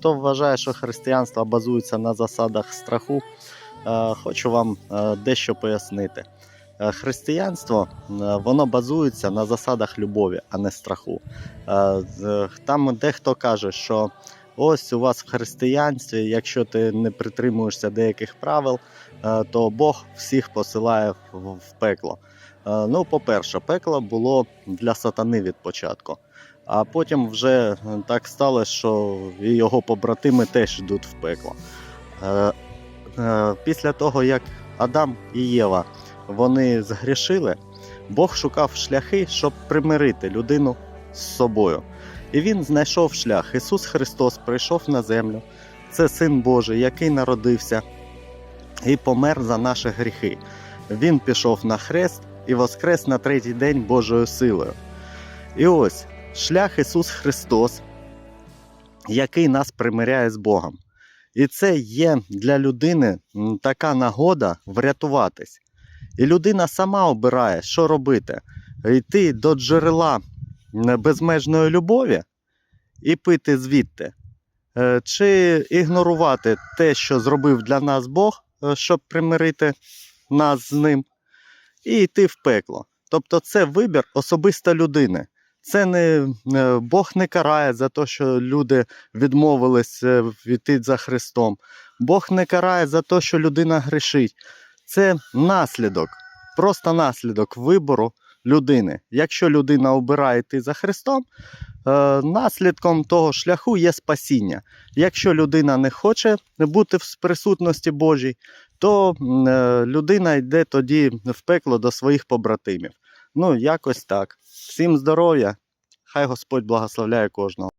хто вважає, що християнство базується на засадах страху, е, хочу вам е, дещо пояснити. Е, Християнство воно базується на засадах любові, а не страху. Там дехто каже, що ось у вас в християнстві, якщо ти не притримуєшся деяких правил, е, то Бог всіх посилає в пекло. Е, Ну, по-перше, пекло було для сатани від початку. А потім вже е, так сталося, що і його побратими теж йдуть в пекло. Після того, як Адам і Єва вони згрішили, Бог шукав шляхи, щоб примирити людину з собою. І він знайшов шлях. Ісус Христос прийшов на землю. Це Син Божий, який народився і помер за наші гріхи. Він пішов на хрест і воскрес на третій день Божою силою. І ось шлях Ісус Христос, який нас примиряє з Богом. І це є для людини така нагода врятуватись. І людина сама обирає, що робити: йти до джерела безмежної любові і пити звідти, Е, чи ігнорувати те, що зробив для нас Бог, е, щоб примирити нас з ним, і йти в пекло. Тобто це вибір особисто людини. Це не е, Бог не карає за те, що люди відмовились йти за Христом. Бог не карає за те, що людина грішить. Це наслідок, просто наслідок вибору людини. Якщо людина обирає йти за Христом, е, наслідком того шляху є спасіння. Якщо людина не хоче бути в присутності Божій, то е, людина йде тоді в пекло до своїх побратимів. Ну, якось так. Всім здоров'я, хай Господь благословляє кожного.